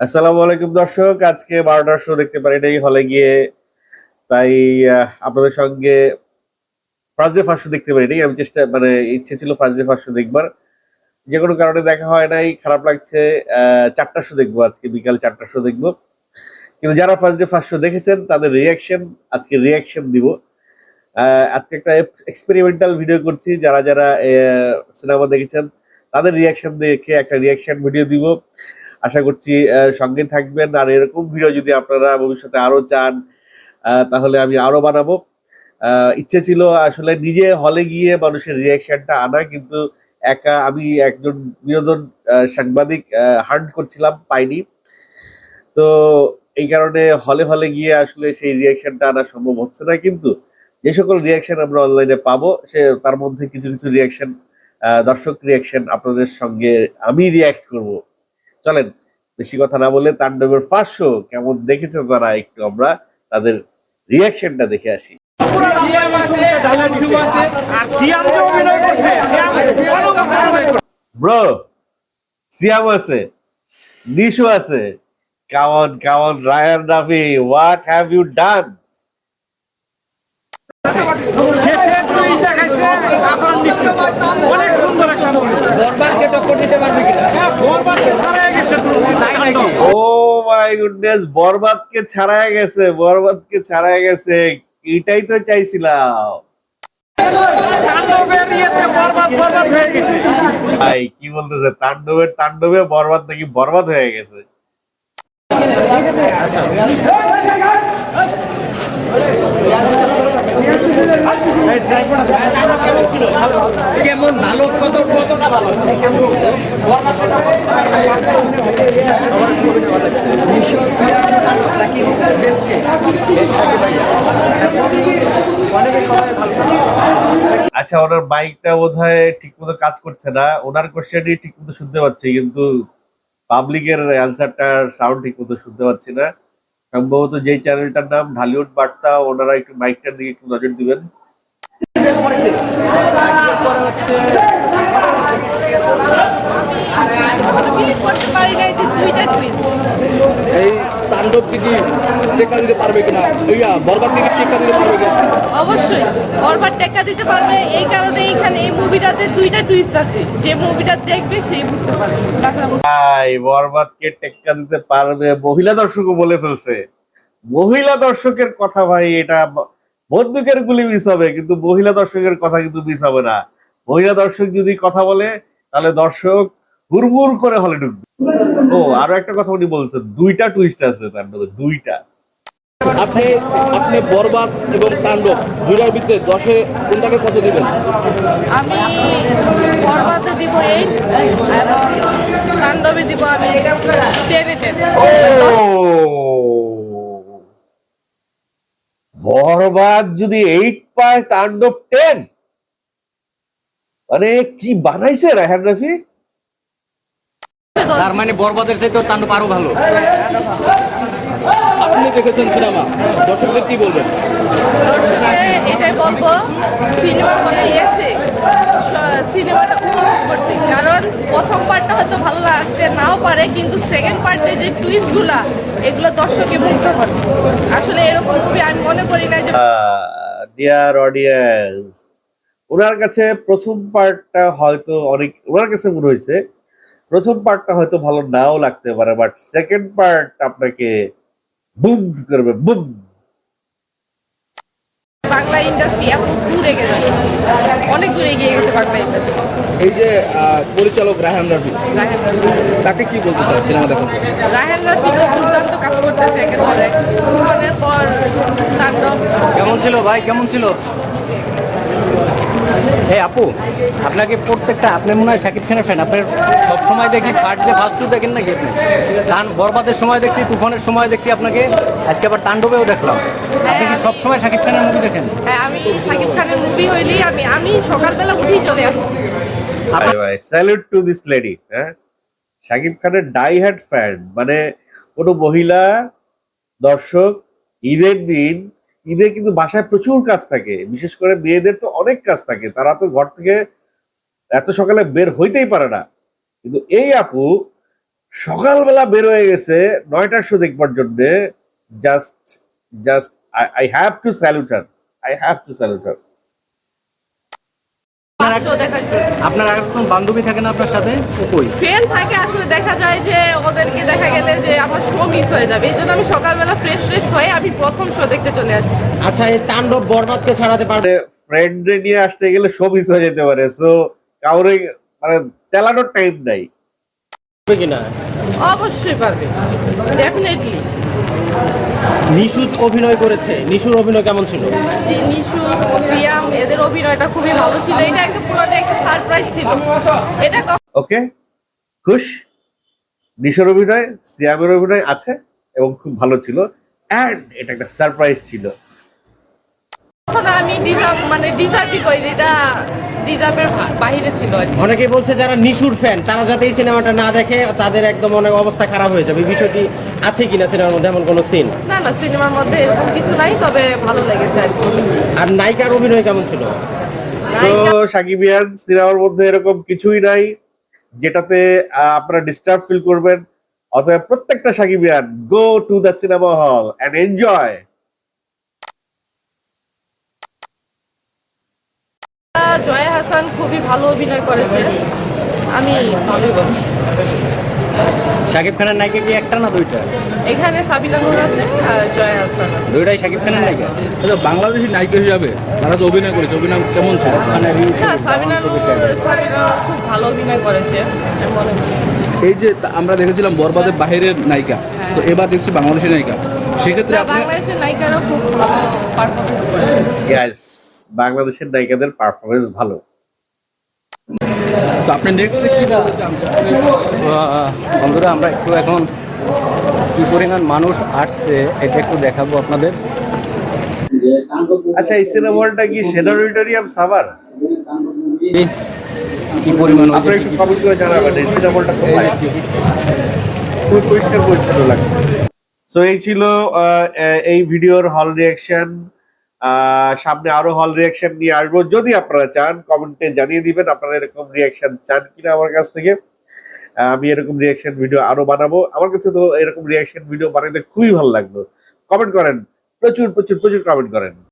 আসসালামু আলাইকুম দর্শক, আজকে বারোটার শো দেখতে পারি নাই, হলে গিয়ে তাই আপনাদের সঙ্গে ফার্স্ট ডে ফার্স্ট শো দেখতে পারি নাই। আমি চেষ্টা মানে ইচ্ছে ছিল ফার্স্ট ডে ফার্স্ট শো দেখবার। যে কোনো কারণে দেখা হয় নাই, খারাপ লাগছে চারটার শো দেখব আজকে, বিকাল চারটার শো দেখব। কিন্তু যারা ফার্স্ট ডে ফার্স্ট শো দেখেছেন, তাদের রিয়াকশন আজকে রিয়াকশন দিব। আজকে একটা এক্সপেরিমেন্টাল ভিডিও করছি, যারা যারা সিনেমা দেখেছেন, তাদের রিয়াকশন দেখে একটা রিয়াকশন ভিডিও দিব। আশা করছি সঙ্গে থাকবেন। আর এরকম ভিডিও যদি আপনারা ভবিষ্যতে আরও চান তাহলে আমি আরও বানাবো। ইচ্ছে ছিল আসলে নিজে হলে গিয়ে মানুষের রিয়াকশনটা আনা, কিন্তু একা আমি একজন বিনোদন সাংবাদিক হান্ট করছিলাম, পাইনি। তো এই কারণে হলে হলে গিয়ে আসলে সেই রিয়াকশনটা আনা সম্ভব হচ্ছে না, কিন্তু যে সকল রিয়াকশন আমরা অনলাইনে পাবো, সে তার মধ্যে কিছু কিছু রিয়াকশন দর্শক রিয়াকশন আপনাদের সঙ্গে আমি রিয়াক্ট করব। চলেন, বেশি কথা না বলে তাণ্ডবের ফার্স্ট শো কেমন দেখেছে তারা একটু আমরা তাদের রিয়াকশনটা দেখে আসি। ব্রো সিয়াম আছে নিশু আছে come on come on Rayan Rafi what have you done এখন নিশ্চিত অনেক সুন্দর একটা মুভি বরবাদকে টক্কর দিতে পারবে কিনা হ্যাঁ বরবাদকে ছাড়াই গেছে তাই নাকি? ও মাই গুডনেস, বরবাদকে ছাড়াই গেছে, বরবাদকে ছাড়াই গেছে। এটাই তো চাইছিলাম। কি বলতেছে? তাণ্ডবের তাণ্ডবে বরবাদ নাকি বরবাদ হয়ে গেছে? কেমন ভালো কত ভালো আচ্ছা ওনার মাইকটা বোধ হয় ঠিক মতো কাজ করছে না। ওনার কোশ্চেনই ঠিক মতো শুনতে পাচ্ছি, কিন্তু পাবলিকের অ্যান্সারটার সাউন্ড ঠিক মতো শুনতে পাচ্ছি না। সম্ভবত যেই চ্যানেলটার নাম ঢালিউড বার্তা, ওনারা একটু মাইকটার দিকে একটু নজর দিবেন। করতে পারি যে দুইটা এই তাণ্ডব কি টেক্কা দিতে পারবে কিনা? ইয়া বরবাদ কি টেক্কা দিতে পারবে কিনা? অবশ্যই বরবার টেক্কা দিতে পারবে। এই কারণে এইখানে এই মুভিটাতে দুইটা টুইস্ট আছে। যে মুভিটা দেখবে সেই বুঝতে পারবে। ভাই বরবাদকে টেক্কা দিতে পারবে মহিলা দর্শকও বলে ফেলছে। মহিলা দর্শকের কথা ভাই এটা বন্দুকের গুলি মিস হবে কিন্তু মহিলা দর্শকের কথা কিন্তু মিস হবে না। মহিলা দর্শক যদি কথা বলে তাহলে দর্শক হুড়মুড় করে হলে ঢুকবে। ও আরও একটা কথা উনি বলছেন দুইটা টুইস্ট আছে তার মধ্যে দুইটা। আপনি আপনি বরবাদ এবং তাণ্ডব দুইটার ভিতরে দশে কোনটাকে কত দিবেন? আমি বরবাদে দিব এইট এবং তাণ্ডবে দিব আমি টেনে বরবাদ যদি এইট পায় তাণ্ডব টেন মানে কি বানাইছে রাহান রফি? তার মানে বরবাদের চাইতেও তাণ্ডব আরও ভালো। আপনি দেখেছেন সিনেমা। দর্শকদের কি বলবেন? এটাই বলব সিনেমা হলে এসে সিনেমাটা উপভোগ করতে। কারণ প্রথম পার্টটা হয়তো ভালো লাগতে নাও পারে কিন্তু সেকেন্ড পার্টে যে টুইস্টগুলা এগুলো দর্শকে মুগ্ধ করে। আসলে এরকম মুভি আমি মনে করি না যে ডিয়ার অডিয়েন্স ওনার কাছে প্রথম পার্টটা হয়তো অনেক ওনার কাছে মনে হয়েছে প্রথম পার্টটা হয়তো ভালো নাও লাগতে পারে বাট সেকেন্ড পার্ট আপনাকে বুম করবে বুম বাংলা ইন্ডাস্ট্রি এত দূরে গেছে। অনেক দূরে এগিয়ে গেছে বাংলা ইন্ডাস্ট্রি এই যে আহ, পরিচালক রাহান রবি তাকে কি বলতে চান সিনেমা দেখার পর রাফি তো দুর্দান্ত কাজ করতেছে একেবারে। পর তাণ্ডব। কেমন ছিল ভাই? কেমন ছিল? এই আপু আপনাকে প্রত্যেকটা আপনি মনে হয় শাকিব খানের ফ্যান আপনার সব সময় দেখি ফার্স্ট ফার্স্ট টু দেখেন নাকি আপনি? গান বরবাদের সময় দেখছি তুফানের সময় দেখছি আপনাকে আজকে আবার তাণ্ডবেও দেখলাম। আপনি কি সব সময় শাকিব খানের মুভি দেখেন? হ্যাঁ আমি শাকিব খানের মুভি হইলেই আমি আমি সকালবেলা উঠেই চলে আসছি স্যালুট টু দিস লেডি হ্যাঁ? শাকিব খানের ডাই হ্যাড ফ্যান মানে কোনো মহিলা দর্শক ঈদের দিন ঈদে কিন্তু বাসায় প্রচুর কাজ থাকে। বিশেষ করে মেয়েদের তো অনেক কাজ থাকে। তারা তো ঘর থেকে এত সকালে বের হইতেই পারে না। কিন্তু এই আপু সকালবেলা বের হয়ে গেছে নয়টার শো দেখবার জন্য। Just just I have to স্যালুটার I have to স্যালুটার জন্য আপনার আর কোনো বান্ধবী থাকে না আপনার সাথে? কই? ফ্রেন্ড থাকে আসলে দেখা যায় যে ওদেরকে দেখা গেলে যে আমার শো মিস হয়ে যাবে। এই জন্য আমি সকালবেলা ফ্রেশ ফ্রেশ হয়ে আমি প্রথম শো দেখতে চলে আসি। আচ্ছা এই তাণ্ডব বরবাদকে ছাড়াতে পারবে ফ্রেন্ডে নিয়ে আসতে গেলে শো মিস হয়ে যেতে পারে। সো কাউরে মানে তেলানোর টাইম নাই। কিনা? অবশ্যই পারবে। ডেফিনেটলি নিশুজ অভিনয় করেছে। নিশুর অভিনয় কেমন ছিল? যে নিশু সিয়াম এদের অভিনয়টা খুবই ভালো ছিল। এটা একটা পুরোটা একটা সারপ্রাইজ ছিল। এটা ওকে খুশ? নিশোর অভিনয় সিয়ামের অভিনয় আছে এবং খুব ভালো ছিল। অ্যান্ড এটা একটা সারপ্রাইজ ছিল। কখনো আমি ডিজার্ভ মানে ডিজার্ভই করি এটা ডিজার্ভের বাইরে ছিল আর কি। অনেকেই বলছে যারা নিশুর ফ্যান তারা যাতে এই সিনেমাটা না দেখে তাদের একদম অনেক অবস্থা খারাপ হয়ে যাবে। এই বিষয়টি আছে কিনা সিনেমার মধ্যে এমন কোনো সিন না না সিনেমার মধ্যে এরকম কিছু নাই তবে ভালো লেগেছে আর কি। আর নায়িকার অভিনয় কেমন ছিল? তো সাকিবিয়ান সিনেমার মধ্যে এরকম কিছুই নাই যেটাতে আপনারা ডিস্টার্ব ফিল করবেন। অতএব প্রত্যেকটা সাকিবিয়ান go to the cinema hall and enjoy Joya Hasan খুবই ভালো অভিনয় করেছে। আমি ভালোই বলছি। শাকিব খানের নায়িকা কি একটা না দুইটা? এখানে সাবিনা নূর আছে আর জয়া হাসান আছে। দুইটাই শাকিব খানের নায়িকা? আচ্ছা বাংলাদেশি নায়িকা হিসাবে তারা তো অভিনয় করেছে অভিনয় কেমন ছিল? মানে সাবিনা নূর সাবিনা খুব ভালো অভিনয় করেছে মনে এই যে আমরা দেখেছিলাম বরবাদের বাইরের নায়িকা তো এবার দেখছি বাংলাদেশের নায়িকা। সেক্ষেত্রে আপনি বাংলাদেশের নায়িকারও খুব ভালো পারফরমেন্স করেছে। বাংলাদেশের নায়িকাদের পারফরমেন্স ভালো। তো আপনি বন্ধুরা আমরা একটু এখন কি পরিমাণ মানুষ আসছে এটা একটু দেখাবো আপনাদের। আচ্ছা এই সিনেমা হলটা কি সেনারিটোরিয়াম সাভার কি পরিমাণ আপনারা একটু কমেন্ট করে জানাবেন এই সিনেমা হলটা কোথায়? খুব পরিষ্কার পরিচ্ছন্ন লাগছে। সো এই ছিল এই ভিডিওর হল রিয়াকশন সামনে আরও হল রিয়াকশন নিয়ে আসব। যদি আপনারা চান কমেন্টে জানিয়ে দিবেন আপনারা এরকম রিয়াকশন চান কিনা আমার কাছ থেকে। আমি এরকম রিয়াকশন ভিডিও আরও বানাবো। আমার কাছে তো এরকম রিয়াকশন ভিডিও বানাতে খুবই ভালো লাগল। কমেন্ট করেন। প্রচুর প্রচুর প্রচুর কমেন্ট করেন।